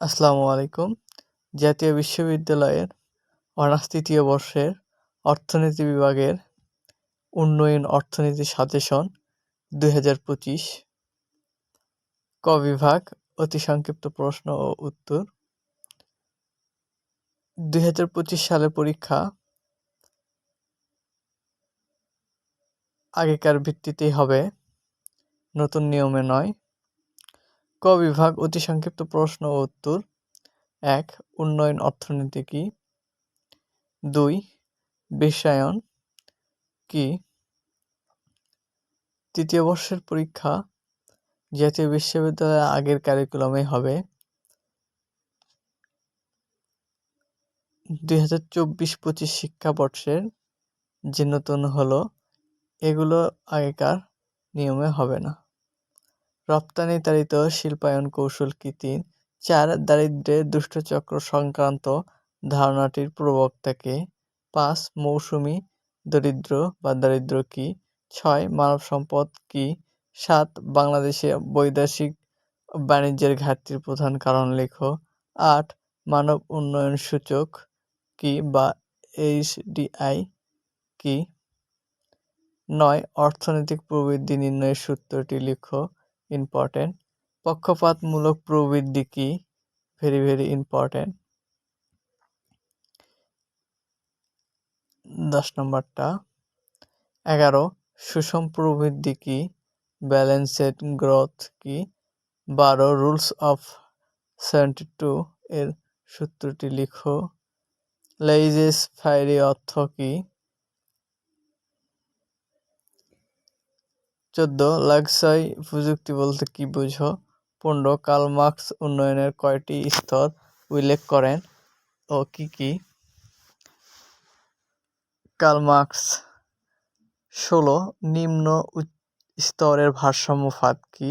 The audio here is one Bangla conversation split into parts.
আসসালামু আলাইকুম। জাতীয় বিশ্ববিদ্যালয়ের অনার্স তৃতীয় বর্ষের অর্থনীতি বিভাগের উন্নয়ন অর্থনীতি সাজেশন দুই হাজার পঁচিশ। ক বিভাগ, অতি সংক্ষিপ্ত প্রশ্ন ও উত্তর। দুই হাজার পঁচিশ সালের পরীক্ষা আগেকার ভিত্তিতেই হবে, নতুন নিয়মে নয়। ক বিভাগ অতি সংক্ষিপ্ত প্রশ্ন ও উত্তর। এক, উন্নয়ন অর্থনীতি কি? দুই, বিশ্বায়ন কি? তৃতীয় বর্ষের পরীক্ষা, জাতীয় বিশ্ববিদ্যালয়ের আগের কারিকুলামে হবে। দুই হাজার চব্বিশ পঁচিশ শিক্ষাবর্ষের যে নতুন হলো, এগুলো আগেকার নিয়মে হবে না। রপ্তানিতাড়িত শিল্পায়ন কৌশল কি তিন? চার দারিদ্র্যের দুষ্টচক্র সংক্রান্ত ধারণাটির প্রবক্তাকে পাঁচ, মৌসুমি দরিদ্র বা দারিদ্র কি? ছয় মানব সম্পদ কি? সাত, বাংলাদেশে বৈদেশিক বাণিজ্যের ঘাটতির প্রধান কারণ লেখো। আট, মানব উন্নয়ন সূচক কি বা এইচডিআই কি? নয়, অর্থনৈতিক প্রবৃদ্ধি নির্ণয়ের সূত্রটি লিখো। ইম্পর্টেন্ট পক্ষপাতমূলক প্রবৃদ্ধি কি? ভেরি ভেরি ইম্পর্টেন্ট দশ নম্বরটা। এগারো, সুষম প্রবৃদ্ধি কি? ব্যালেন্সেড গ্রোথ কি? বারো রুলস অফ সেভেন্টি টু এর সূত্রটি লিখো। লেইজেস ফায়ারি অর্থ কি? চোদ্দ, লাক্সাই প্রযুক্তি বলতে কি বুঝো? পনেরো, কার্ল মার্কস উন্নয়নের কয়টি স্তর উল্লেখ করেন? ও কি কি? কার্ল মার্কস, ষোলো, নিম্ন স্তরের ভারসাম্য ফাঁদ কি?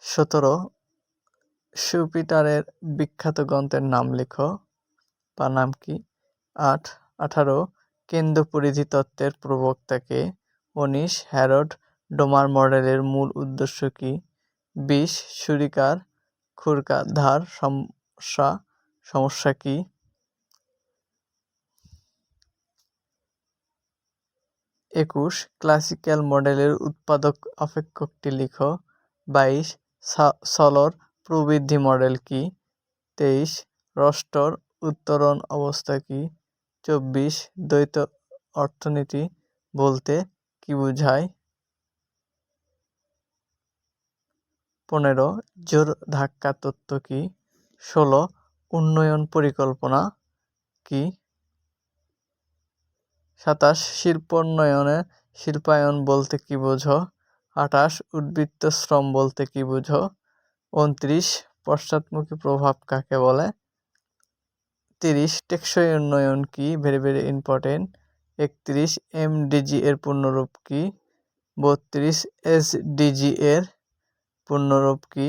সতেরো, সুপিটারের বিখ্যাত গ্রন্থের নাম লেখো বা নাম কি? আট, আঠারো কেন্দ্র পরিধি তত্ত্বের প্রবক্তাকে উনিশ, হ্যারড ডোমার মডেলের মূল উদ্দেশ্য কি? বিষ ছুরিকার খুরকা, ধার, সমস্যা সমস্যা কি? একুশ, ক্লাসিক্যাল মডেলের উৎপাদক অপেক্ষকটি লিখ। বাইশ সলর প্রবৃদ্ধি মডেল কি? তেইশ, রস্টর উত্তরণ অবস্থা কি? চব্বিশ, দ্বৈত অর্থনীতি বলতে কি বোঝায়? পনেরো, জোর ধাক্কা তত্ত্ব কি? ষোলো, উন্নয়ন পরিকল্পনা কি? সাতাশ, শিল্পোন্নয়নে শিল্পায়ন বলতে কি বোঝো? আঠাশ, উদ্বৃত্ত শ্রম বলতে কি বোঝো? উনত্রিশ পশ্চাৎমুখী প্রভাব কাকে বলে? তিরিশ, টেকসই উন্নয়ন কি? Very very important. একত্রিশ, এমডিজি এর পূর্ণরূপ কি? বত্রিশ, এসডিজি এর পূর্ণরূপ কি?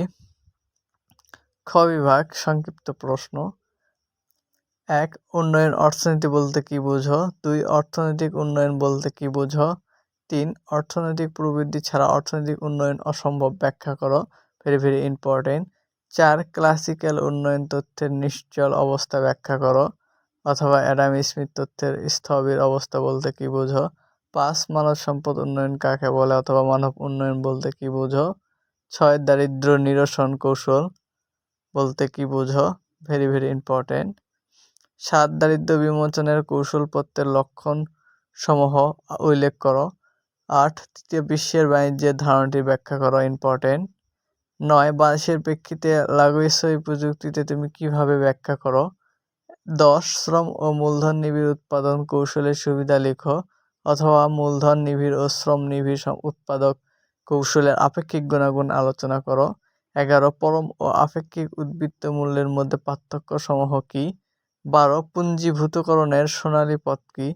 খ বিভাগ, সংক্ষিপ্ত প্রশ্ন। এক, উন্নয়ন অর্থনীতি বলতে কি বোঝো? দুই, অর্থনৈতিক উন্নয়ন বলতে কি বোঝো? তিন, অর্থনৈতিক প্রবৃদ্ধি ছাড়া অর্থনৈতিক উন্নয়ন অসম্ভব ব্যাখ্যা করো। ভেরি ভেরি ইম্পর্টেন্ট চার ক্লাসিক্যাল উন্নয়ন তথ্যের নিশ্চল অবস্থা ব্যাখ্যা করো। অথবা অ্যাডাম স্মিথ তথ্যের স্থবির অবস্থা বলতে কি বোঝো? পাঁচ, মানব সম্পদ উন্নয়ন কাকে বলে? অথবা মানব উন্নয়ন বলতে কি বোঝো? ছয় দারিদ্র নিরসন কৌশল বলতে কি বোঝো? ভেরি ভেরি ইম্পর্টেন্ট সাত দারিদ্র বিমোচনের কৌশলপত্রের লক্ষণ সমূহ উল্লেখ করো। আট, তৃতীয় বিশ্বের বাণিজ্যের ধারণাটি ব্যাখ্যা করো ইম্পর্টেন্ট নয় বাংলাদেশের প্রেক্ষিতে লাগোসই প্রযুক্তিতে তুমি কীভাবে ব্যাখ্যা করো? দশ, শ্রম ও মূলধন নিবিড় উৎপাদন কৌশলের সুবিধা লেখো, অথবা মূলধন নিবিড় ও শ্রম নিবিড় উৎপাদক কৌশলের আপেক্ষিক গুণাগুণ আলোচনা করো। এগারো, পরম ও আপেক্ষিক উদ্বৃত্ত মূল্যের মধ্যে পার্থক্য সমূহ কী? বারো, পুঞ্জীভূতকরণের সোনালী পথ কী?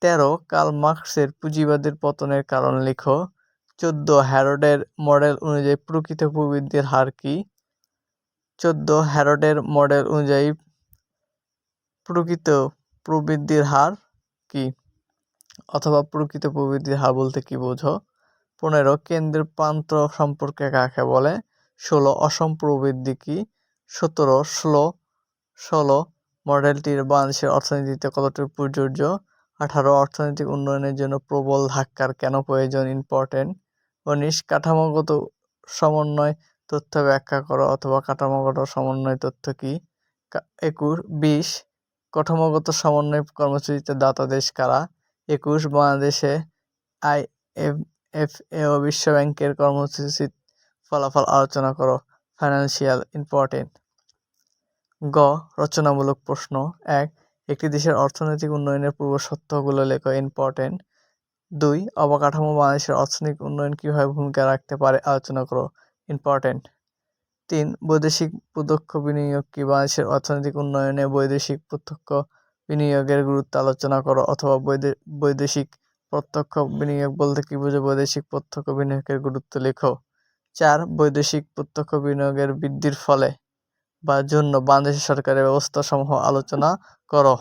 তেরো, কার্ল মার্কসের পুঁজিবাদের পতনের কারণ লেখো। চোদ্দ, হ্যারোডের মডেল অনুযায়ী প্রকৃত প্রবৃদ্ধির হার কী? চোদ্দ, হ্যারোডের মডেল অনুযায়ী প্রকৃত প্রবৃদ্ধির হার কী? অথবা প্রকৃত প্রবৃদ্ধির হার বলতে কি বোঝো? পনেরো, কেন্দ্রের প্রান্ত সম্পর্কে কাকে বলে? ষোলো, অসম প্রবৃদ্ধি কী? সতেরো ষোলো ষোলো, মডেলটির বাংলাদেশের অর্থনীতিতে কতটুকু প্রযোজ্য? আঠারো, অর্থনৈতিক উন্নয়নের জন্য প্রবল ধাক্কার কেন প্রয়োজন? ইম্পর্টেন্ট। উনিশ, কাঠামোগত সমন্বয় তথ্য ব্যাখ্যা করো অথবা কাঠামোগত সমন্বয় তথ্য কি? একুশ, বিশ, কাঠামোগত সমন্বয় কর্মসূচিতে দাতা দেশ কারা? একুশ, বাংলাদেশে আই এফ এফ এ ও বিশ্ব ব্যাংকের কর্মসূচির ফলাফল আলোচনা করো। ফাইন্যান্সিয়াল ইম্পর্টেন্ট গ রচনামূলক প্রশ্ন। এক, একটি দেশের অর্থনৈতিক উন্নয়নের পূর্ব সত্যগুলো লেখো। ইম্পর্টেন্ট দুই, অবকাঠামো বাংলাদেশের অর্থনৈতিক উন্নয়ন কীভাবে ভূমিকা রাখতে পারে আলোচনা করো। ইম্পর্টেন্ট তিন, বৈদেশিক প্রত্যক্ষ বিনিয়োগ কি বাংলাদেশের অর্থনৈতিক উন্নয়নে বৈদেশিক প্রত্যক্ষ বিনিয়োগের গুরুত্ব আলোচনা করো অথবা বৈদেশিক প্রত্যক্ষ বিনিয়োগ বলতে কি বোঝো বৈদেশিক প্রত্যক্ষ বিনিয়োগের গুরুত্ব লেখো। চার, বৈদেশিক প্রত্যক্ষ বিনিয়োগের বৃদ্ধির ফলে বা জন্য বাংলাদেশ সরকারের ব্যবস্থাসমূহ আলোচনা করো।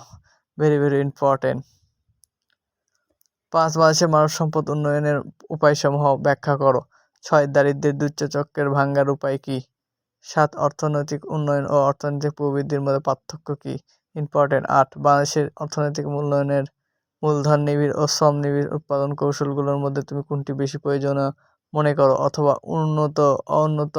ভেরি ভেরি ইম্পর্টেন্ট পাঁচ বাংলাদেশের মানব সম্পদ উন্নয়নের উপায়সমূহ ব্যাখ্যা করো। ছয়, দারিদ্র্যের দুচ্চচক্রের ভাঙ্গার উপায় কি? সাত, অর্থনৈতিক উন্নয়ন ও অর্থনৈতিক প্রবৃদ্ধির মধ্যে পার্থক্য কি? ইম্পর্টেন্ট আট, বাংলাদেশের অর্থনৈতিক উন্নয়নের মূলধন নিবিড় ও শ্রম নিবিড় উৎপাদন কৌশলগুলোর মধ্যে তুমি কোনটি বেশি প্রয়োজনীয় মনে করো? অথবা উন্নত, অনুন্নত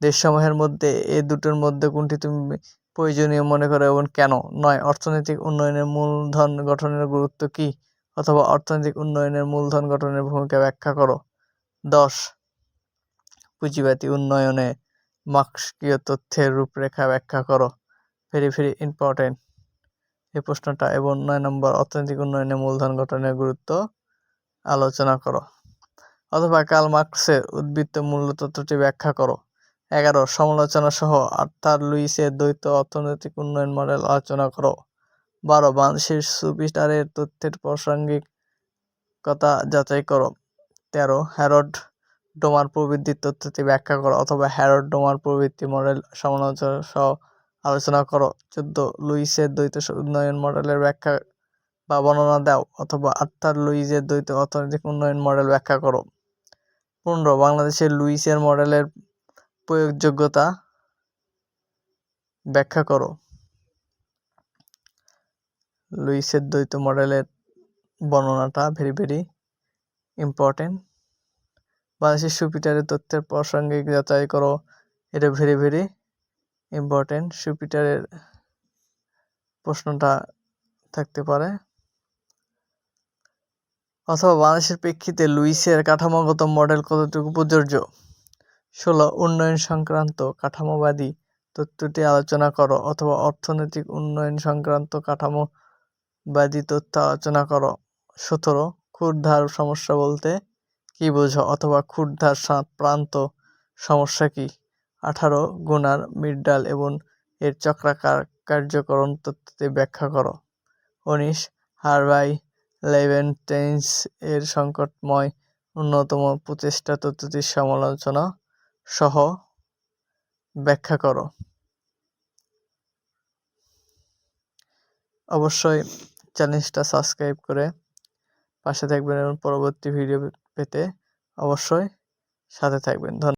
দেশসমূহের মধ্যে এ দুটোর মধ্যে কোনটি তুমি প্রয়োজনীয় মনে করো এবং কেন? নয়, অর্থনৈতিক উন্নয়নের মূলধন গঠনের গুরুত্ব কী? অথবা অর্থনৈতিক উন্নয়নের মূলধন গঠনের ভূমিকা ব্যাখ্যা করো। দশ, পুঁজিবাদী উন্নয়নে মার্ক্সীয় তথ্যের রূপরেখা ব্যাখ্যা করো। Very very important. এই প্রশ্নটা এবং নয় নম্বর অর্থনৈতিক উন্নয়নে মূলধন গঠনের গুরুত্ব আলোচনা করো। অথবা কাল মার্কসের উদ্বৃত্ত মূল্য তত্ত্বটি ব্যাখ্যা করো। এগারো, সমালোচনা সহ আর্থার লুইসের দ্বৈত অর্থনৈতিক উন্নয়ন মডেল আলোচনা করো। বারো বাংলাদেশের সুপিটারের তথ্যের প্রাসঙ্গিকতা যাচাই করো। তেরো হ্যারড ডোমার প্রবৃত্তির তথ্যটি ব্যাখ্যা করো। অথবা হ্যারড ডোমার প্রবৃত্তি মডেল সমালোচনা সহ আলোচনা করো। চোদ্দ লুইসের দ্বৈত উন্নয়ন মডেলের ব্যাখ্যা বা বর্ণনা দাও অথবা আর্থার লুইসের দ্বৈত অর্থনৈতিক উন্নয়ন মডেল ব্যাখ্যা করো। পনেরো, বাংলাদেশের লুইসের মডেলের প্রয়োগযোগ্যতা ব্যাখ্যা করো। লুইসের দ্বৈত মডেলের বর্ণনাটা ভেরি ভেরি ইম্পর্টেন্ট বাংলাদেশের সুপিটারের তথ্যের প্রাসঙ্গিক যাচাই করো। এটা ভেরি ভেরি ইম্পর্টেন্ট সুপিটারের প্রশ্নটা থাকতে পারে। অথবা বাংলাদেশের প্রেক্ষিতে লুইসের কাঠামোগত মডেল কতটুকু প্রযোজ্য? ষোলো, উন্নয়ন সংক্রান্ত কাঠামোবাদী তথ্যটি আলোচনা করো, অথবা অর্থনৈতিক উন্নয়ন সংক্রান্ত কাঠামোবাদী তথ্য আলোচনা করো। সতেরো, ক্ষুরধার সমস্যা বলতে কি বোঝো, অথবা ক্ষুরধার প্রান্ত সমস্যা কি? আঠারো গুনার মিডডাল এবং এর চক্রাকার কার্যকরণ তথ্যটি ব্যাখ্যা করো। উনিশ হারবাই লেভেন্টেন্স এর সংকটময় অন্যতম প্রচেষ্টা তথ্যটির সমালোচনা সহ ব্যাখ্যা করো। অবশ্যই চ্যানেলটা সাবস্ক্রাইব করে পাশে থাকবেন এবং পরবর্তী ভিডিও পেতে অবশ্যই সাথে থাকবেন। ধন্যবাদ